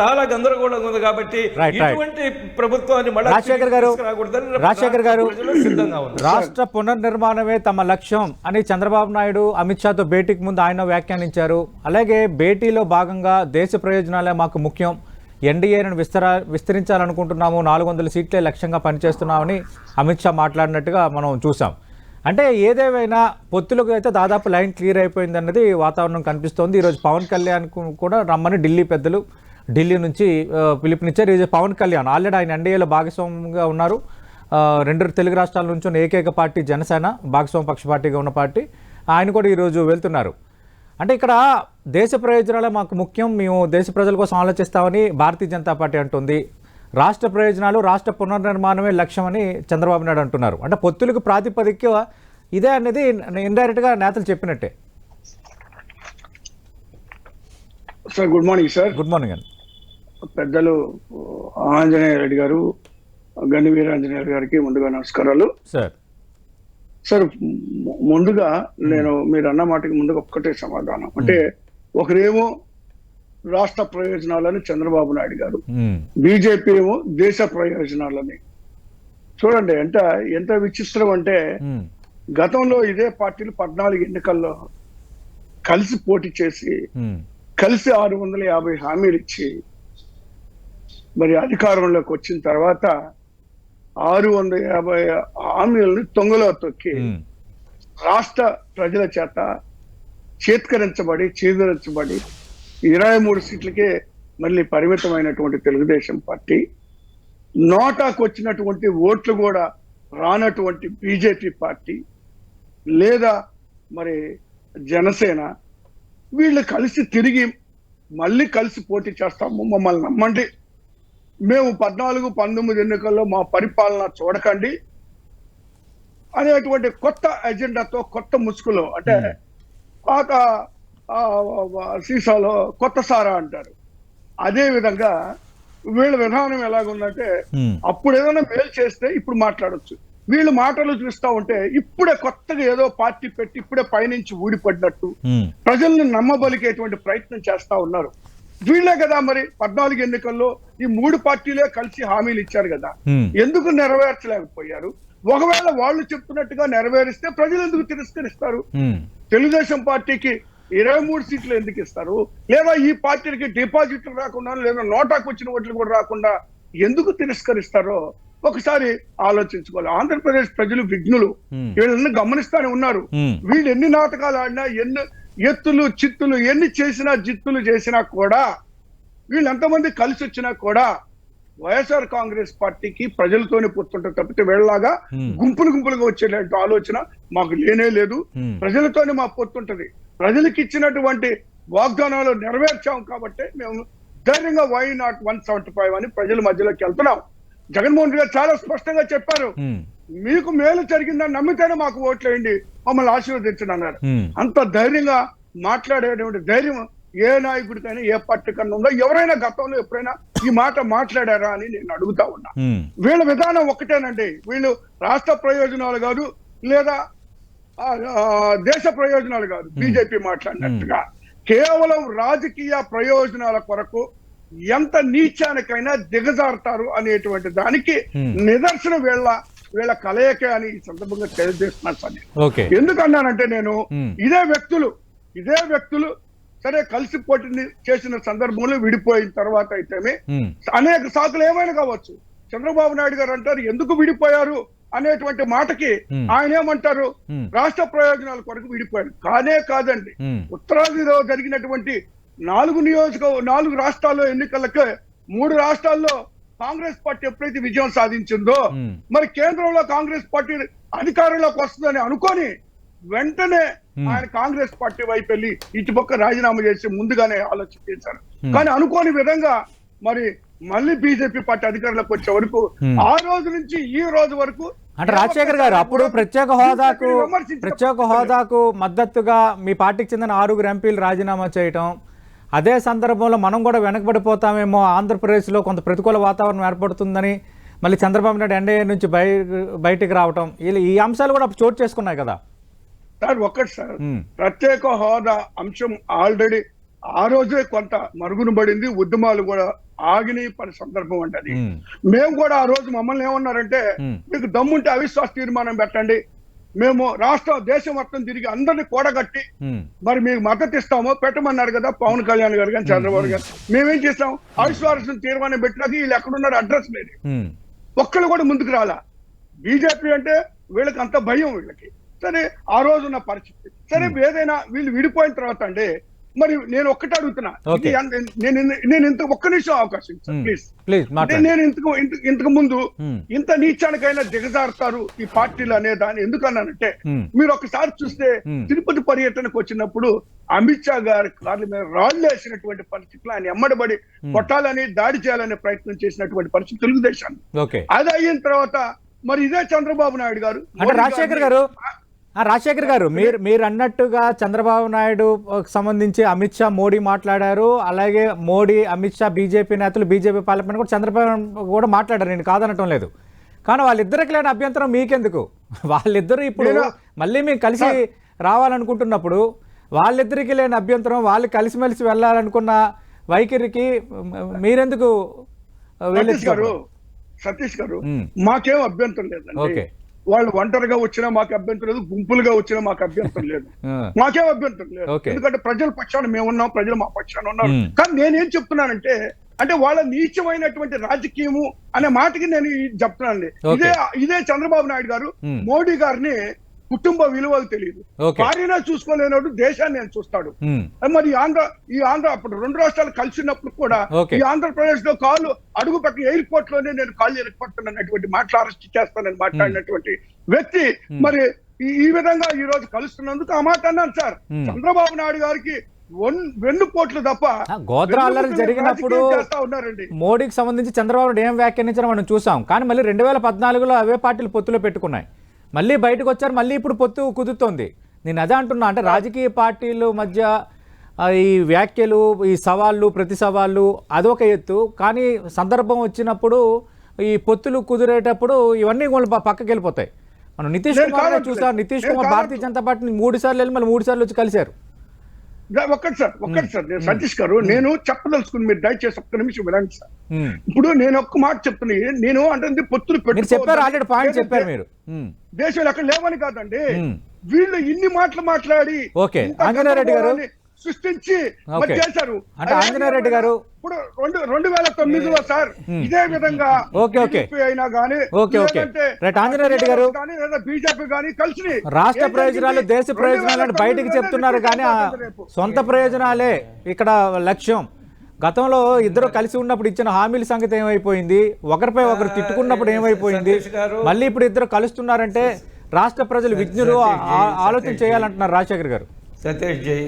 చాలా గందరగోళంగా ఉంది కాబట్టి. ఇటువంటి ప్రభుత్వాన్ని మళ్ళా రాజశేఖర్ గారు, రాజశేఖర్ గారు, రాష్ట్ర పునర్నిర్మాణమే తమ లక్ష్యం అని చంద్రబాబు నాయుడు అమిత్ షాతో భేటీకి ముందు ఆయన వ్యాఖ్యానించారు అలాగే భేటీలో భాగంగా దేశ ప్రయోజనాలే మాకు ముఖ్యం ఎన్డీఏను విస్తర విస్తరించాలనుకుంటున్నాము నాలుగు వందల సీట్లే లక్ష్యంగా పనిచేస్తున్నామని అమిత్ షా మాట్లాడినట్టుగా మనం చూసాం అంటే ఏదేమైనా పొత్తులకు అయితే దాదాపు లైన్ క్లియర్ అయిపోయింది అన్నది వాతావరణం కనిపిస్తోంది. ఈరోజు పవన్ కళ్యాణ్ కూడా రమ్మని ఢిల్లీ పెద్దలు ఢిల్లీ నుంచి పిలుపునిచ్చారు. ఈరోజు పవన్ కళ్యాణ్ ఆల్రెడీ ఆయన ఎన్డీఏలో భాగస్వామ్యంగా ఉన్నారు. రెండు తెలుగు రాష్ట్రాల నుంచి ఉన్న ఏకైక పార్టీ జనసేన భాగస్వామ్య పక్ష పార్టీగా ఉన్న పార్టీ. ఆయన కూడా ఈరోజు వెళ్తున్నారు. అంటే ఇక్కడ దేశ ప్రయోజనాలే మాకు ముఖ్యం. మేము దేశ ప్రజల కోసం ఆలోచిస్తామని భారతీయ జనతా పార్టీ అంటుంది. రాష్ట్ర ప్రయోజనాలు రాష్ట్ర పునర్నిర్మాణమే లక్ష్యమని చంద్రబాబు నాయుడు అంటున్నారు. అంటే పొత్తులకు ప్రాతిపదిక ఇదే అనేది ఇండైరెక్ట్గా నేతలు చెప్పినట్టే. Sir good morning sir good morning అండి పెద్దలు ఆంజనేయ రెడ్డి గారు గండి వీరాంజనేయ గారికి ముందుగా నమస్కారాలు. సార్ సార్ ముందుగా నేను మీరు అన్న మాటకి ముందుగా ఒక్కటే సమాధానం. అంటే ఒకరేమో రాష్ట్ర ప్రయోజనాలని చంద్రబాబు నాయుడు గారు బీజేపీ ఏమో దేశ ప్రయోజనాలని. చూడండి ఎంత ఎంత విచిత్రం అంటే గతంలో ఇదే పార్టీలు పద్నాలుగు ఎన్నికల్లో కలిసి పోటీ చేసి కలిసి ఆరు వందల యాభై హామీలు ఇచ్చి మరి అధికారంలోకి వచ్చిన తర్వాత ఆరు వందల యాభై హామీలను తొంగలో తొక్కి రాష్ట్ర ప్రజల చేత చేత్కరించబడి చేదరించబడి ఇరవై మూడు సీట్లకే మళ్ళీ పరిమితమైనటువంటి తెలుగుదేశం పార్టీ. నోటాకు వచ్చినటువంటి ఓట్లు కూడా రానటువంటి బీజేపీ పార్టీ లేదా మరి జనసేన వీళ్ళు కలిసి తిరిగి మళ్ళీ కలిసి పోటీ చేస్తాము. మమ్మల్ని నమ్మండి. మేము పద్నాలుగు పంతొమ్మిది ఎన్నికల్లో మా పరిపాలన చూడకండి. అనేటువంటి కొత్త ఎజెండాతో కొత్త ముసుగులో అంటే పాత సీసాలో కొత్త సారా అంటారు. అదే విధంగా వీళ్ళ విధానం ఎలాగుందంటే అప్పుడు ఏదైనా మేలు చేస్తే ఇప్పుడు మాట్లాడొచ్చు. వీళ్ళు మాటలు చూస్తా ఉంటే ఇప్పుడే కొత్తగా ఏదో పార్టీ పెట్టి ఇప్పుడే పైనుంచి ఊడిపడినట్టు ప్రజల్ని నమ్మబలికేటువంటి ప్రయత్నం చేస్తా ఉన్నారు. వీళ్ళే కదా మరి పద్నాలుగు ఎన్నికల్లో ఈ మూడు పార్టీలే కలిసి హామీలు ఇచ్చారు కదా. ఎందుకు నెరవేర్చలేకపోయారు? ఒకవేళ వాళ్ళు చెప్తున్నట్టుగా నెరవేరిస్తే ప్రజలు ఎందుకు తిరస్కరిస్తారు? తెలుగుదేశం పార్టీకి ఇరవై మూడు సీట్లు ఎందుకు ఇస్తారు? లేదా ఈ పార్టీకి డిపాజిట్లు రాకుండా లేదా నోటాకు వచ్చిన ఓట్లు కూడా రాకుండా ఎందుకు తిరస్కరిస్తారో ఒకసారి ఆలోచించుకోవాలి. ఆంధ్రప్రదేశ్ ప్రజలు విఘ్నులు. వీళ్ళని గమనిస్తానే ఉన్నారు. వీళ్ళు ఎన్ని నాటకాలు ఆడినా ఎన్ని ఎత్తులు చిత్తులు ఎన్ని చేసినా జిత్తులు చేసినా కూడా వీళ్ళు ఎంతమంది కలిసి వచ్చినా కూడా వైఎస్ఆర్ కాంగ్రెస్ పార్టీకి ప్రజలతోనే పొత్తుంటారు తప్పితే వీళ్ళలాగా. గుంపులు గుంపులుగా వచ్చేటువంటి ఆలోచన మాకు లేనే లేదు. ప్రజలతోనే మా పొత్తుంటది ప్రజలకు ఇచ్చినటువంటి వాగ్దానాలు నెరవేర్చాం కాబట్టి మేము ధైర్యంగా why not one seventy five అని ప్రజల మధ్యలోకి వెళ్తున్నాం. జగన్మోహన్ రెడ్డి గారు చాలా స్పష్టంగా చెప్పారు. మీకు మేలు జరిగిందని నమ్మితేనే మాకు ఓట్లేయండి. మమ్మల్ని ఆశీర్వదించండి అన్నారు అంత ధైర్యంగా మాట్లాడేటువంటి ధైర్యం ఏ నాయకుడికైనా ఏ పార్టీ కన్నా ఉందో? ఎవరైనా గతంలో ఎప్పుడైనా ఈ మాట మాట్లాడారా అని నేను అడుగుతా ఉన్నా. వీళ్ళ విధానం ఒకటేనండి. వీళ్ళు రాష్ట్ర ప్రయోజనాలు కాదు లేదా దేశ ప్రయోజనాలు కాదు. బీజేపీ మాట్లాడినట్టుగా. కేవలం రాజకీయ ప్రయోజనాల కొరకు ఎంత నీచానికైనా దిగజారుతారు అనేటువంటి దానికి. నిదర్శనం వీళ్ళ వీళ్ళ కలయిక అని ఈ సందర్భంగా తెలియజేస్తున్నాను సార్ ఎందుకన్నానంటే నేను. ఇదే వ్యక్తులు ఇదే వ్యక్తులు సరే కలిసి పోటీని చేసిన సందర్భంలో విడిపోయిన తర్వాత అయితేనే అనేక సాకులు ఏమైనా కావచ్చు. చంద్రబాబు నాయుడు గారు అంటారు ఎందుకు విడిపోయారు? అనేటువంటి మాటకి. ఆయన ఏమంటారు. రాష్ట్ర ప్రయోజనాల కొరకు విడిపోయాడు కానే కాదండి. ఉత్తరాదిలో జరిగినటువంటి నాలుగు నియోజక నాలుగు రాష్ట్రాల్లో ఎన్నికలకు మూడు రాష్ట్రాల్లో కాంగ్రెస్ పార్టీ ఎప్పుడైతే విజయం సాధించిందో. మరి కేంద్రంలో కాంగ్రెస్ పార్టీ అధికారంలోకి వస్తుందని అనుకొని వెంటనే. ఆయన కాంగ్రెస్ పార్టీ వైపు వెళ్ళి ఇటుపక్క రాజీనామా చేసి ముందుగానే ఆలోచన చేశారు. కానీ అనుకోని విధంగా మరి మళ్ళీ బీజేపీ పార్టీ అధికారంలోకి వచ్చే వరకు. ఆ రోజు నుంచి ఈ రోజు వరకు అంటే రాజశేఖర్ గారు అప్పుడు ప్రత్యేక హోదాకు ప్రత్యేక హోదాకు మద్దతుగా మీ పార్టీకి చెందిన ఆరుగురు ఎంపీలు రాజీనామా చేయటం అదే సందర్భంలో మనం కూడా వెనకబడిపోతామేమో ఆంధ్రప్రదేశ్లో కొంత ప్రతికూల వాతావరణం ఏర్పడుతుందని మళ్ళీ చంద్రబాబు నాయుడు ఎన్డీఏ నుంచి బయ బయటికి రావటం. ఈ అంశాలు కూడా చోటు చేసుకున్నాయి కదా. సార్ ఒక్కటి సార్. ప్రత్యేక హోదా అంశం ఆల్రెడీ ఆ రోజే కొంత మరుగున పడింది. ఉద్యమాలు కూడా ఆగినాయి పని సందర్భం అది. ఉమ్, మేము కూడా ఆ రోజు మమ్మల్ని ఏమన్నారంటే. మీకు దమ్ముంటే అవిశ్వాస తీర్మానం పెట్టండి. మేము రాష్ట్ర దేశం మొత్తం తిరిగి అందరినీ కూడగట్టి మరి మీకు మద్దతు ఇస్తాము. పెట్టమన్నారు కదా పవన్ కళ్యాణ్ గారు కానీ చంద్రబాబు గారు మేమేం చేస్తాం? అవిశ్వాసం తీర్మానం పెట్టినాక వీళ్ళు ఎక్కడున్నారు అడ్రస్ లేదు ఒక్కళ్ళు కూడా ముందుకు రాలా. బీజేపీ అంటే వీళ్ళకి అంత భయం వీళ్ళకి. సరే ఆ రోజు ఉన్న పరిస్థితి. సరే ఏదైనా వీళ్ళు విడిపోయిన తర్వాత అండి మరి నేను ఒక్కటే అడుగుతున్నా. నేను నేను ఇంత ఒక్క నిమిషం అవకాశం. ప్లీజ్. ప్లీజ్ నేను ఇంతకు ఇంత- ఇంతకు ముందు ఇంత నీచానికైనా దిగజారుతారు ఈ పార్టీలు అనే దాన్ని ఎందుకన్నానంటే ఉమ్, మీరు ఒకసారి చూస్తే. తిరుపతి పర్యటనకు వచ్చినప్పుడు అమిత్ షా గారి కార్ల మీద రాళ్ళు వేసినటువంటి పరిస్థితులు ఆయన ఎమ్మడబడి కొట్టాలని దాడి చేయాలనే ప్రయత్నం చేసినటువంటి పరిస్థితి తెలుగుదేశాన్ని అది అయిన తర్వాత మరి ఇదే చంద్రబాబు నాయుడు గారు రాజశేఖర్ గారు రాజశేఖర్ గారు మీరు మీరు అన్నట్టుగా చంద్రబాబు నాయుడు సంబంధించి అమిత్ షా మోడీ మాట్లాడారు. అలాగే మోడీ అమిత్ షా బీజేపీ నేతలు బీజేపీ పార్లమెంట్ కూడా చంద్రబాబు కూడా మాట్లాడారు. నేను కాదనటం లేదు. కానీ వాళ్ళిద్దరికి లేని అభ్యంతరం మీకెందుకు? వాళ్ళిద్దరూ ఇప్పుడు మళ్ళీ మేము కలిసి రావాలనుకుంటున్నప్పుడు వాళ్ళిద్దరికి లేని అభ్యంతరం వాళ్ళు కలిసిమెలిసి వెళ్ళాలనుకున్న వైఖరికి మీరెందుకు సతీష్ గారు. మాకేం అభ్యంతరం లేదండి. ఓకే. వాళ్ళు ఒంటరిగా వచ్చినా మాకు అభ్యంతరం లేదు గుంపులుగా వచ్చినా మాకు అభ్యంతరం లేదు మాకేం అభ్యంతరం లేదు. ఎందుకంటే ప్రజల పక్షాన మేము ఉన్నాం ప్రజలు మా పక్షాన ఉన్నారు. కానీ నేనేం చెప్తున్నానంటే అంటే వాళ్ళ నీచమైనటువంటి రాజకీయము అనే మాటకి నేను చెప్తున్నానండి. ఇదే ఇదే చంద్రబాబు నాయుడు గారు. మోడీ గారిని కుటుంబ విలువలు తెలియదు. భార్యనే చూసుకోలేనోడు దేశాన్ని నేను చూస్తాడు. మరి ఆంధ్ర ఈ ఆంధ్ర అప్పుడు రెండు రాష్ట్రాలు కలిసినప్పుడు కూడా. ఈ ఆంధ్రప్రదేశ్లో కాళ్ళు అడుగు పెట్టిన ఎయిర్పోర్ట్లోనే నేను కాళ్ళు ఎరగొడుతున్నటువంటి మాటలు అరెస్ట్ చేస్తానని మాట్లాడినటువంటి వ్యక్తి మరి ఈ- విధంగా ఈ రోజు కలుస్తున్నందుకు ఆ మాట అన్నాను సార్. చంద్రబాబు నాయుడు గారికి వన్- వెన్నుపోట్లు తప్ప గోద్రా జరిగినప్పుడు మోడీకి సంబంధించి చంద్రబాబు నాయుడు ఏం వ్యాఖ్యానించారో మనం చూసాం. కానీ మళ్ళీ రెండు వేల పద్నాలుగులో అవే పార్టీలు పొత్తులో పెట్టుకున్నాయి. మళ్ళీ బయటకు వచ్చారు మళ్ళీ ఇప్పుడు పొత్తు కుదురుతోంది. నేను అదే అంటున్నా అంటే రాజకీయ పార్టీల మధ్య ఈ వ్యాఖ్యలు ఈ సవాళ్ళు ప్రతి సవాళ్ళు అదొక ఎత్తు. కానీ సందర్భం వచ్చినప్పుడు ఈ పొత్తులు కుదిరేటప్పుడు ఇవన్నీ వాళ్ళు పక్కకి వెళ్ళిపోతాయి. మనం నితీష్ కుమార్. చూసాం నితీష్ కుమార్ భారతీయ. జనతా పార్టీని మూడు సార్లు వెళ్ళి మళ్ళీ మూడు సార్లు వచ్చి కలిశారు. ఒక్కటి సార్ ఒక్కటి సార్ నేను సతీష్ గారు నేను చెప్పదలుచుకుని మీరు దయచేసి ఒక్క నిమిషం వినండి సార్. ఇప్పుడు నేను ఒక్క మాట చెప్తున్నా నేను అంటే పొత్తులు ఉమ్. దేశంలో ఎక్కడ లేవని కాదండి. వీళ్ళు ఇన్ని మాటలు మాట్లాడి ఓకే. గారు. సృష్టించి. చేశారు అంటే ఆంజనేయ రెడ్డి గారు. ఇప్పుడు రెండు రెండు వేల తొమ్మిదిలో సార్ ఇదే విధంగా ఓకే, ఓకే. అయినా గానీ ఓకే, ఓకే. లేదంటే రైట్, ఆంజనేయ రెడ్డి గారు. లేదా బీజేపీ గానీ కలిసి రాష్ట్ర ప్రయోజనాలు? దేశ ప్రయోజనాలను 2009 బయటికి చెప్తున్నారు కానీ. సొంత ప్రయోజనాలే ఇక్కడ లక్ష్యం గతంలో ఇద్దరు కలిసి ఉన్నప్పుడు ఇచ్చిన హామీల సంగతి ఏమైపోయింది ఒకరిపై ఒకరు తిట్టుకున్నప్పుడు ఏమైపోయింది. మళ్ళీ ఇప్పుడు ఇద్దరు కలుస్తున్నారంటే రాష్ట్ర ప్రజలు విజ్ఞులు ఆలోచన చేయాలంటున్నారు రాజశేఖర్ గారు సతీష్ జై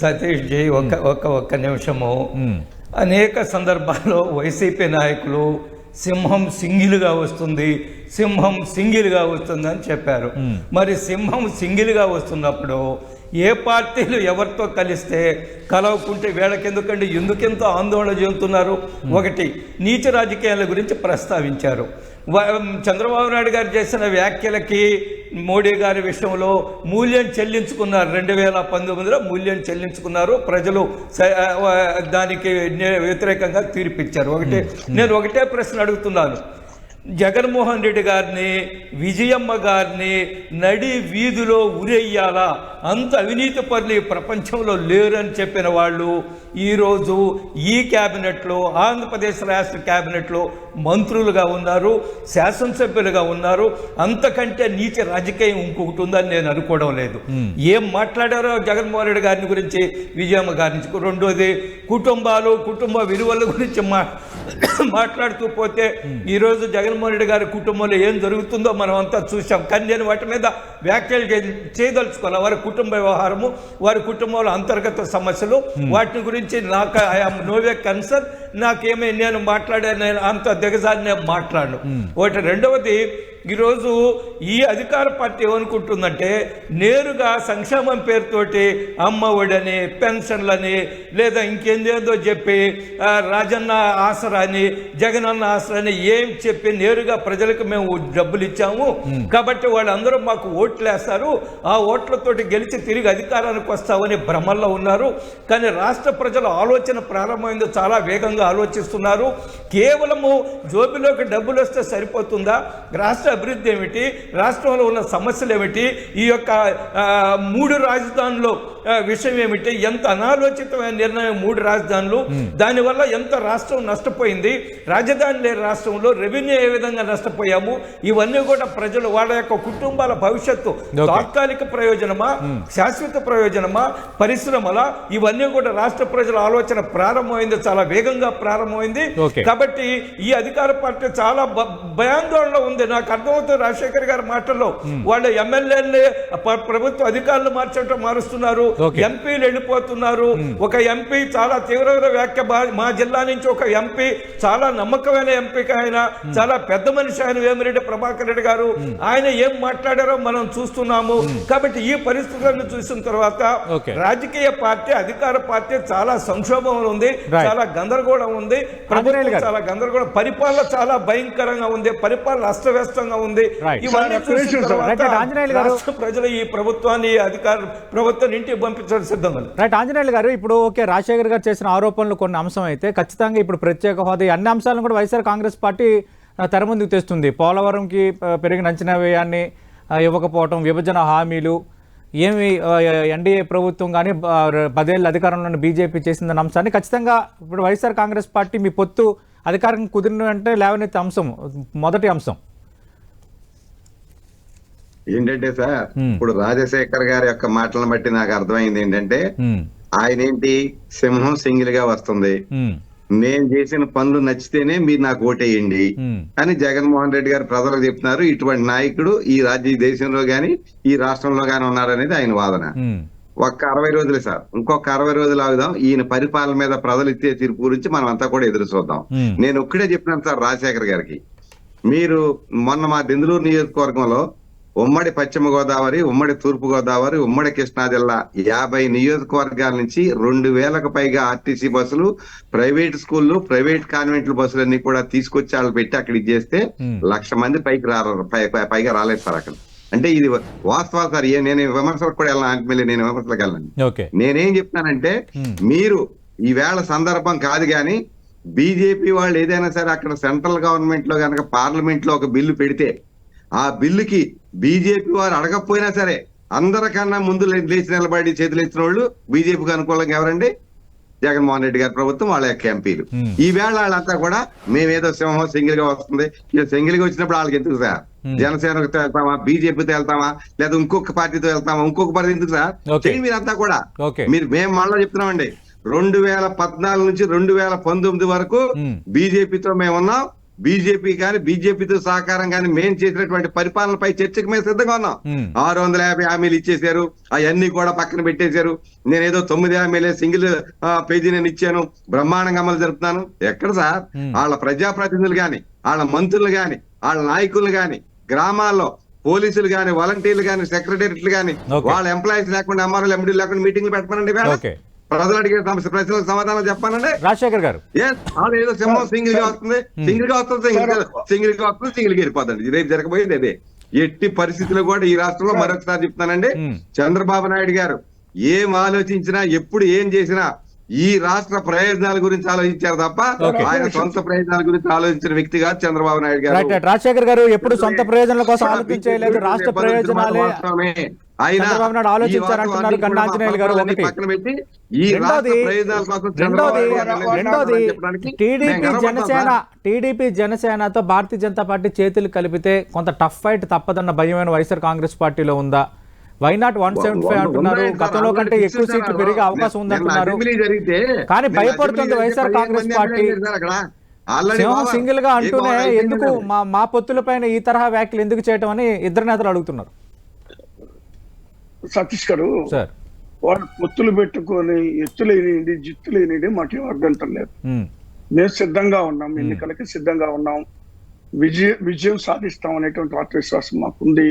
సతీష్ జై ఒక్క ఒక్క ఒక్క నిమిషము. అనేక సందర్భాల్లో వైసీపీ నాయకులు సింహం సింగిల్గా వస్తుంది సింహం సింగిల్గా వస్తుంది అని చెప్పారు. మరి సింహం సింగిల్గా వస్తున్నప్పుడు ఏ పార్టీలు ఎవరితో కలిస్తే కలవకుంటే వీళ్ళకెందుకండి ఎందుకెంతో ఆందోళన చెందుతున్నారు? ఒకటి నీచ రాజకీయాల గురించి ప్రస్తావించారు. చంద్రబాబు నాయుడు గారు చేసిన వ్యాఖ్యలకి మోడీ గారి విషయంలో మూల్యం చెల్లించుకున్నారు. రెండు వేల పంతొమ్మిదిలో మూల్యం చెల్లించుకున్నారు. ప్రజలు దానికి వ్యతిరేకంగా తీర్పిచ్చారు. ఒకటి నేను ఒకటే ప్రశ్న అడుగుతున్నాను. జగన్మోహన్ రెడ్డి గారిని విజయమ్మ గారిని నడి వీధిలో ఉరెయ్యాలా? అంత అవినీతి పనులు ఈ ప్రపంచంలో లేరని చెప్పిన వాళ్ళు ఈరోజు ఈ క్యాబినెట్లో ఆంధ్రప్రదేశ్ రాష్ట్ర క్యాబినెట్లో మంత్రులుగా ఉన్నారు శాసనసభ్యులుగా ఉన్నారు. అంతకంటే నీచ రాజకీయం ఇంకొకటి ఉందని నేను అనుకోవడం లేదు. ఏం మాట్లాడారో జగన్మోహన్ రెడ్డి గారిని గురించి విజయమ్మ గారి నుంచి రెండోది కుటుంబాలు కుటుంబ విలువల గురించి మా మాట్లాడుతూ పోతే ఈరోజు జగన్మోహన్ రెడ్డి గారి కుటుంబంలో ఏం జరుగుతుందో మనం అంతా చూసాం కానీ నేను వాటి మీద వ్యాఖ్యలు చేయదలుచుకోవాలి వారి కుటుంబ వ్యవహారము వారి కుటుంబంలో అంతర్గత సమస్యలు వాటి గురించి నాకు ఐఎమ్ నోవే కన్సర్న్. నాకేమీ నేను మాట్లాడే నేను అంత దిగజారి నేను మాట్లాడను ఒకటి రెండవది ఈరోజు ఈ అధికార పార్టీ ఏమనుకుంటుందంటే నేరుగా సంక్షేమం పేరుతోటి అమ్మ ఒడని పెన్షన్లని లేదా ఇంకేందేదో చెప్పి రాజన్న ఆసరా అని జగనన్న ఆసరా అని ఏం చెప్పి నేరుగా ప్రజలకు మేము డబ్బులు ఇచ్చాము. కాబట్టి వాళ్ళందరూ మాకు ఓట్లు వేస్తారు ఆ ఓట్లతోటి గెలిచి తిరిగి అధికారానికి వస్తామని భ్రమల్లో ఉన్నారు. కానీ రాష్ట్ర ప్రజల ఆలోచన ప్రారంభమైంది చాలా వేగంగా ఆలోచిస్తున్నారు. కేవలము జోబిలోకి డబ్బులు వస్తే సరిపోతుందా? రాష్ట్ర అభివృద్ధి ఏమిటి? రాష్ట్రంలో ఉన్న సమస్యలు ఏమిటి? ఈ యొక్క మూడు రాజధానులు విషయం ఏమిటి? ఎంత అనాలోచితమైన నిర్ణయం మూడు రాజధానులు? దానివల్ల ఎంత రాష్ట్రం నష్టపోయింది? రాజధాని లేని రాష్ట్రంలో రెవెన్యూ ఏ విధంగా నష్టపోయాము? ఇవన్నీ కూడా ప్రజలు వాళ్ళ యొక్క కుటుంబాల భవిష్యత్తు. తాత్కాలిక ప్రయోజనమా? శాశ్వత ప్రయోజనమా? పరిశ్రమల? ఇవన్నీ కూడా రాష్ట్ర ప్రజల ఆలోచన ప్రారంభమైంది చాలా వేగంగా ప్రారంభమైంది. కాబట్టి ఈ అధికార పార్టీ చాలా భయాందోళన ఉంది. నాకు అర్థమవుతుంది రాజశేఖర్ గారి మాటల్లో వాళ్ళ ఎమ్మెల్యేలే ప్రభుత్వ అధికారులు మార్చడం మారుస్తున్నారు. ఎంపీలు వెళ్ళిపోతున్నారు. ఒక ఎంపీ చాలా తీవ్రమైన వ్యాఖ్య మా జిల్లా నుంచి ఒక ఎంపీ చాలా నమ్మకమైన ఎంపీ ఆయన చాలా పెద్ద మనిషి ఆయన వేమిరెడ్డి ప్రభాకర్ రెడ్డి గారు. ఆయన ఏం మాట్లాడారో మనం చూస్తున్నాము. కాబట్టి ఈ పరిస్థితులను చూసిన తర్వాత. రాజకీయ పార్టీ అధికార పార్టీ చాలా సంక్షోభంలో ఉంది. చాలా గందరగోళం ఉంది. చాలా గందరగోళం. పరిపాలన చాలా భయంకరంగా ఉంది. పరిపాలన అస్తవ్యస్తంగా ఉంది. ఇవన్నీ గారు. రాష్ట్ర ప్రజలు ఈ ప్రభుత్వాన్ని అధికార ప్రభుత్వం ఇంటికి పంపించడం సిద్ధంగా. రైట్ ఆంజనేయులు గారు ఇప్పుడు ఓకే రాజశేఖర్ గారు చేసిన ఆరోపణలు కొన్ని అంశం అయితే ఖచ్చితంగా ఇప్పుడు ప్రత్యేక హోదా అన్ని అంశాలను కూడా వైఎస్ఆర్ కాంగ్రెస్ పార్టీ ఆ, తెర ముందుకు తెస్తుంది పోలవరంకి పెరిగిన అంచనా వ్యయాన్ని ఇవ్వకపోవటం విభజన హామీలు ఏమి ఎన్డీఏ ప్రభుత్వం కానీ పదేళ్ళ అధికారంలో బీజేపీ చేసిందన్న అంశాన్ని ఖచ్చితంగా ఇప్పుడు వైఎస్ఆర్ కాంగ్రెస్ పార్టీ మీ పొత్తు అధికారం కుదిరిన అంటే లేవనెత్తే అంశం మొదటి అంశం ఏంటంటే సార్. ఇప్పుడు రాజశేఖర్ గారి యొక్క మాటలను బట్టి నాకు అర్థమైంది ఏంటంటే ఆయన ఏంటి సింహం సింగిల్గా వస్తుంది నేను చేసిన పనులు నచ్చితేనే మీరు నాకు ఓటేయండి. అని జగన్మోహన్ రెడ్డి గారు ప్రజలకు చెప్తున్నారు. ఇటువంటి నాయకుడు ఈ రాజ్య దేశంలో గాని ఈ రాష్ట్రంలో గాని ఉన్నారనేది ఆయన వాదన. ఒక్క అరవై రోజులే సార్. ఇంకొక అరవై రోజులు ఆగుదాం. ఈయన పరిపాలన మీద ప్రజలు ఇచ్చే తీర్పు గురించి మనం అంతా కూడా ఎదురు చూద్దాం. నేను ఒక్కడే చెప్పినాను సార్ రాజశేఖర్ గారికి. మీరు మొన్న మా దెందులూరు నియోజకవర్గంలో ఉమ్మడి పశ్చిమ గోదావరి ఉమ్మడి తూర్పు గోదావరి ఉమ్మడి కృష్ణా జిల్లా యాభై నియోజకవర్గాల నుంచి రెండు వేలకు పైగా ఆర్టీసీ బస్సులు ప్రైవేట్ స్కూళ్ళు ప్రైవేట్ కాన్వెంట్ల బస్సులన్నీ కూడా తీసుకొచ్చి వాళ్ళు పెట్టి అక్కడ ఇచ్చేస్తే. లక్ష మంది పైకి రారు పైగా రాలేదు సార్ అక్కడ అంటే ఇది వాస్తవాలు సార్ ఏ- నేను విమర్శలకు కూడా వెళ్ళాను ఆంటీ నేను విమర్శలకు వెళ్ళాను నేనేం చెప్తున్నానంటే. మీరు ఈవేళ సందర్భం కాదు కానీ బీజేపీ వాళ్ళు ఏదైనా సరే అక్కడ సెంట్రల్ గవర్నమెంట్లో కనుక పార్లమెంట్లో ఒక బిల్లు పెడితే ఆ బిల్లుకి బీజేపీ వారు అడగకపోయినా సరే అందరికన్నా ముందు లేచి నిలబడి చేతులు ఇచ్చిన వాళ్ళు బీజేపీకి అనుకూలంగా ఎవరండి? జగన్మోహన్ రెడ్డి గారి ప్రభుత్వం వాళ్ళ యొక్క ఎంపీలు. Hmm. ఈ వేళ వాళ్ళంతా కూడా మేమేదో సింహం సింగిల్గా వస్తుంది. సింగిల్గా వచ్చినప్పుడు వాళ్ళకి ఎందుకు సార్. జనసేనతో వెళ్తామా బీజేపీతో వెళ్తామా? లేదా ఇంకొక పార్టీతో వెళ్తామా? ఇంకొక పార్టీ ఎందుకు సార్. చేయండి మీరంతా కూడా. మీరు మేము మళ్ళా చెప్తున్నామండి. రెండు వేల పద్నాలుగు నుంచి రెండు వేల పంతొమ్మిది వరకు. బీజేపీతో మేము ఉన్నాం బీజేపీ కానీ బీజేపీతో సహకారం కానీ మేము చేసినటువంటి పరిపాలనపై చర్చకు మేము సిద్ధంగా ఉన్నాం. ఆరు వందల యాభై హామీలు ఇచ్చేశారు. అవన్నీ కూడా పక్కన పెట్టేశారు. నేనేదో తొమ్మిది హామీలే సింగిల్ పేజీ నేను ఇచ్చాను. బ్రహ్మాండంగా అమలు జరుపుతున్నాను. ఎక్కడ సార్. వాళ్ళ ప్రజాప్రతినిధులు గాని వాళ్ళ మంత్రులు గాని వాళ్ళ నాయకులు గాని గ్రామాల్లో పోలీసులు గాని వాలంటీర్లు గాని సెక్రటరీలు గాని Okay. వాళ్ళ ఎంప్లాయీస్ లేకుండా ఎంఆర్ఎల్ ఎండి లేకుండా మీటింగ్లు పెట్టమనండి ప్రజలు అడిగే సమస్య ప్రశ్నలకు సమాధానం చెప్పానండి రాజశేఖర్ గారు. ఏదో సింహం సింగిల్గా వస్తుంది. సింగిల్గా వస్తుంది సింగిల్గా సింగిల్గా వస్తుంది సింగిల్గా వెళ్ళిపోతుంది రేపు జరగబోయేది అదే. ఎట్టి పరిస్థితుల్లో కూడా ఈ రాష్ట్రంలో మరొకసారి చెప్తానండి. చంద్రబాబు నాయుడు గారు ఏం ఆలోచించినా ఎప్పుడు ఏం చేసినా ఈ రాష్ట్ర ప్రయోజనాల గురించి ఆలోచించారు తప్ప. ఆయన సొంత ప్రయోజనాల గురించి ఆలోచించిన వ్యక్తి కాదు చంద్రబాబు నాయుడు గారు. రాజశేఖర్ గారు ఎప్పుడు సొంత ప్రయోజనాల కోసం ఆలోచించలేదు. రాష్ట్ర ప్రయోజనాలే. ఈ ఆలోచించారంటున్నారు ఆంజనేయులు గారు పక్కన పెట్టి ఈ రెండోది ప్రయోజనాల కోసం టీడీపీ జనసేన. టీడీపీ జనసేనతో భారతీయ జనతా పార్టీ చేతులు కలిపితే కొంత టఫ్ ఫైట్ తప్పదన్న భయమైన వైఎస్ఆర్ కాంగ్రెస్ పార్టీలో ఉందా? వైనాట్ వన్ సెవెంటీ ఫైవ్ అంటున్నారు గతంలో కంటే ఎక్కువ సీట్లు. పెరిగే అవకాశం ఉందంటున్నారు కానీ భయపడుతుంది వైఎస్ఆర్ కాంగ్రెస్ పార్టీ. సింహం. సింగిల్గా అంటూనే ఎందుకు. మా మా పొత్తులపైన ఈ తరహా వ్యాఖ్యలు ఎందుకు చేయటం అని ఇద్దరు నేతలు అడుగుతున్నారు సతీష్ గారు సార్ వాళ్ళు పొత్తులు పెట్టుకొని ఎత్తులేనిది జిత్తులేనిది మాకేం అభ్యంతరం లేదు మేము సిద్ధంగా ఉన్నాం ఎన్నికలకి సిద్ధంగా ఉన్నాం విజయ విజయం సాధిస్తాం అనేటువంటి ఆత్మవిశ్వాసం మాకుంది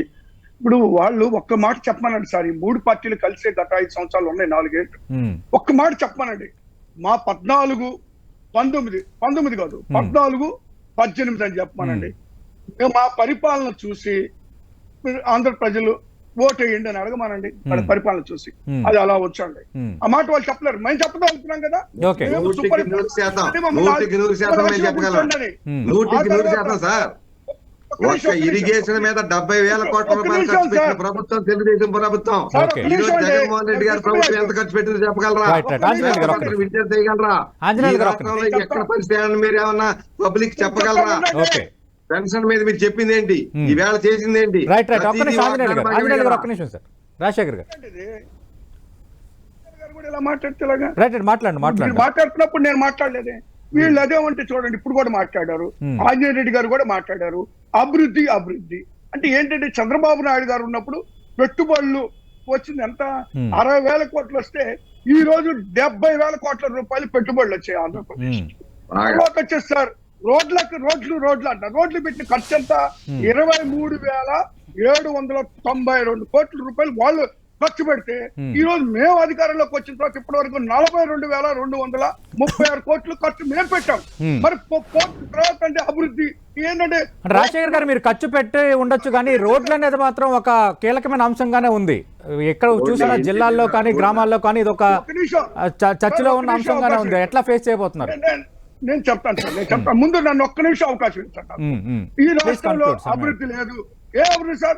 ఇప్పుడు వాళ్ళు ఒక్క మాట చెప్పమనండి సార్. ఈ మూడు పార్టీలు కలిసే గత ఐదు సంవత్సరాలు ఉన్నాయి నాలుగేళ్ళు. ఒక్క మాట చెప్పమనండి. మా పద్నాలుగు పంతొమ్మిది పంతొమ్మిది కాదు పద్నాలుగు పద్దెనిమిది అని చెప్పమనండి. మేము. మా పరిపాలన చూసి ఆంధ్ర ప్రజలు ఓటేయండి అని అడగమనండి. వాళ్ళ పరిపాలన చూసి. అది అలా వచ్చండి. ఆ మాట వాళ్ళు చెప్పలేరు. మేము చెప్పడం అనుకున్నాం కదా. నూటికి సూపర్ నూరు శాతం సార్. ఒక్క. ఇరిగేషన్ మీద డెబ్బై వేల కోట్ల రూపాయలు ఖర్చు పెట్టిన. ప్రభుత్వం తెలుగుదేశం ప్రభుత్వం. ఈ రోజు. జగన్మోహన్ రెడ్డి గారి ప్రభుత్వం ఎంత ఖర్చు పెట్టిందో చెప్పగలరా? Right, right. ఆంజనేయులు గారు ఒక్క విద్య చేయగలరా రాష్ట్రంలో ఎక్కడ పరిస్థితి మీరు ఏమన్నా పబ్లిక్ చెప్పగలరా? ఓకే. పెన్షన్ మీద మీరు చెప్పింది ఏంటి. ఈ వేళ చేసింది ఏంటి? Right right. ఒక్క ప్రతిదీ నిమిషం ఆంజనేయులు గారు. వాగ్దానం ఆంజనేయులు గారు ఒక్క చేయగలరా? నిమిషం సార్. రాజశేఖర్ గారు. మాట్లాడితే మాట్లాడండి మాట్లాడుతున్నప్పుడు నేను మాట్లాడలేదే. వీళ్ళు అదేమంటే చూడండి ఇప్పుడు కూడా మాట్లాడారు. Hmm. ఆంజనేయ రెడ్డి గారు కూడా మాట్లాడారు. అభివృద్ధి అభివృద్ధి. అంటే ఏంటంటే చంద్రబాబు నాయుడు గారు ఉన్నప్పుడు పెట్టుబడులు వచ్చింది ఎంత? Hmm. అరవై వేల కోట్లు వస్తే ఈ రోజు డెబ్బై వేల కోట్ల రూపాయలు పెట్టుబడులు వచ్చాయి ఆంధ్రప్రదేశ్. తర్వాత వచ్చేసి సార్ రోడ్లకు రోడ్లు రోడ్లు అంట. రోడ్లు పెట్టిన ఖర్చు ఎంత? ఇరవై మూడు వేల ఏడు వందల తొంభై రెండు కోట్ల రూపాయలు వాళ్ళు ఖర్చు పెడితే. ఈ రోజు మేము అధికారంలోకి వచ్చిన తర్వాత ఇప్పటి వరకు నలభై రెండు వేల రెండు వందల ముప్పై ఆరు కోట్లు ఖర్చు మేము పెట్టాం. మరి పో- తర్వాత అంటే అభివృద్ధి ఏంటంటే రాజశేఖర్ గారు మీరు ఖర్చు పెట్టి ఉండొచ్చు కానీ రోడ్లు అనేది మాత్రం ఒక కీలకమైన అంశంగానే ఉంది. ఎక్కడ చూసినా జిల్లాల్లో కానీ గ్రామాల్లో కానీ ఇది ఒక చర్చలో ఉన్న అంశంగానే ఉంది. ఎట్లా ఫేస్ చేయబోతున్నారు? నేను- చెప్తాను సార్ నేను చెప్తాను. ముందు నన్ను ఒక్క నిమిషం అవకాశం ఇస్తాను. ఈ రాష్ట్రంలో. అభివృద్ధి లేదు. ఏ అభివృద్ధి సార్?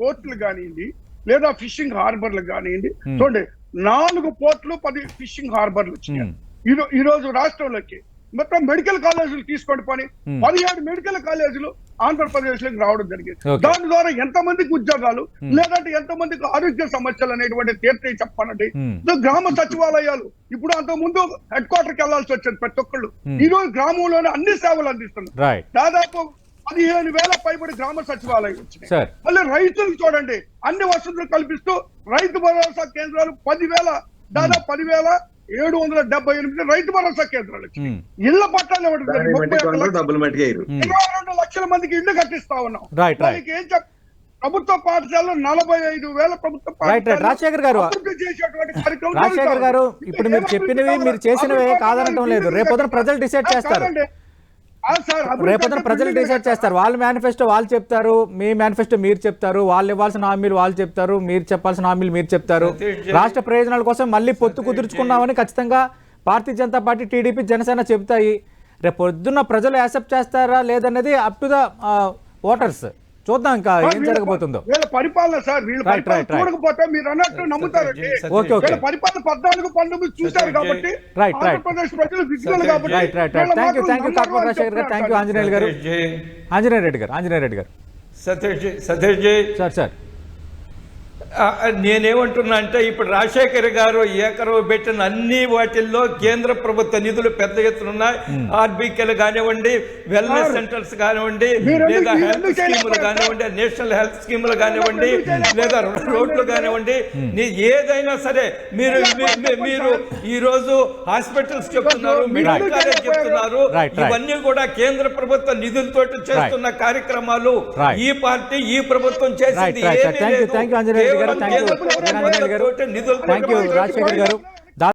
పోర్టులు కానివ్వండి లేదా ఫిషింగ్ హార్బర్లు కానివ్వండి. చూడండి నాలుగు పోర్టులు పది ఫిషింగ్ హార్బర్లు వచ్చినాయి. ఈ రోజు రాష్ట్రంలోకి మొత్తం మెడికల్ కాలేజీలు తీసుకోండి పని. పదిహేడు మెడికల్ కాలేజీలు ఆంధ్రప్రదేశ్లోకి రావడం జరిగింది. దాని ద్వారా ఎంత మందికి ఉద్యోగాలు లేదంటే ఎంత మందికి ఆరోగ్య సమస్యలు అనేటువంటి తీర్చి Hmm. ఇదో గ్రామ సచివాలయాలు ఇప్పుడు అంత ముందు హెడ్ క్వార్టర్కి వెళ్ళాల్సి వచ్చింది ప్రతి ఒక్కళ్ళు. ఈ రోజు గ్రామంలోనే అన్ని సేవలు అందిస్తున్నారు దాదాపు పదిహేను వేల పైబడి గ్రామ సచివాలయం వచ్చినాయి మళ్ళీ రైతులకు చూడండి అన్ని వసతులు కల్పిస్తూ రైతు భరోసా కేంద్రాలు పదివేల దాదాపు పదివేల ఏడు వందల డెబ్బై ఎనిమిది రైతు భరోసా కేంద్రాలు ఇళ్ళ పట్టాలు. ఇరవై రెండు లక్షల మందికి ఇల్లు కట్టిస్తా ఉన్నాం ఏం చెప్ ప్రభుత్వ పాఠశాలలో నలభై ఐదు వేల ప్రభుత్వ. రాజశేఖర్ గారు. రాజశేఖర్ గారు. ఇప్పుడు మీరు చెప్పినవి? మీరు చేసినవే కాదనటం లేదు. రేపొద్దున ప్రజలు డిసైడ్ చేస్తారు కాదండి. ఆ, సార్, అభివృద్ధి రేపొద్దున ప్రజలు డిసైడ్ చేస్తారు. వాళ్ళ మేనిఫెస్టో వాళ్ళు చెప్తారు మీ మేనిఫెస్టో మీరు చెప్తారు వాళ్ళు ఇవ్వాల్సిన హామీలు వాళ్ళు చెప్తారు మీరు చెప్పాల్సిన హామీలు మీరు చెప్తారు. రాష్ట్ర ప్రయోజనాల కోసం మళ్ళీ పొత్తు కుదుర్చుకున్నామని ఖచ్చితంగా భారతీయ జనతా పార్టీ టీడీపీ జనసేన చెబుతాయి. రేపు పొద్దున్న ప్రజలు యాక్సెప్ట్ చేస్తారా లేదనేది అప్ టు ద ఓటర్స్ చూద్దాం ఇంకా ఏం జరగబోతుందో వీళ్ళ పరిపాలన సార్ వీళ్ళ. చూడకపోతే మీరు అన్నట్టు నమ్ముతారండి సతీష్ ఓకే, ఓకే. వీళ్ళ పరిపాలన పద్నాలుగు పంతొమ్మిది చూశారు కాబట్టి. ఆంధ్రప్రదేశ్ ప్రజలు విజ్ఞులు కాబట్టి right right right thank you thank you కాకపోతే రాజశేఖర్ గారు థ్యాంక్ యూ ఆంజనేయులు గారు ఆంజనేయ రెడ్డి గారు ఆంజనేయ రెడ్డి గారు సతీష్ జై సతీష్ జై సార్ సార్ నేనేమంటున్నా అంటే ఇప్పుడు రాజశేఖర్ గారు ఏకరవ పెట్టిన అన్ని వాటిల్లో కేంద్ర ప్రభుత్వ నిధులు పెద్ద ఎత్తున ఉన్నాయి ఆర్బీకేలు కానివ్వండి వెల్నెస్ సెంటర్స్ కానివ్వండి లేదా హెల్త్ స్కీములు? కానివ్వండి నేషనల్ హెల్త్ స్కీములు కానివ్వండి? లేదా రోడ్లు కానివ్వండి నీ ఏదైనా సరే మీరు మీరు ఈ రోజు హాస్పిటల్స్ చెప్తున్నారు మెడికల్. కాలేజ్ చెప్తున్నారు. ఇవన్నీ కూడా కేంద్ర ప్రభుత్వ నిధులతో చేస్తున్న కార్యక్రమాలు. ఈ పార్టీ ఈ ప్రభుత్వం చేసింది గారు. ప్రభుత్వం ఆంజనేయులు గారు. థ్యాంక్ యూ రాజశేఖర్ గారు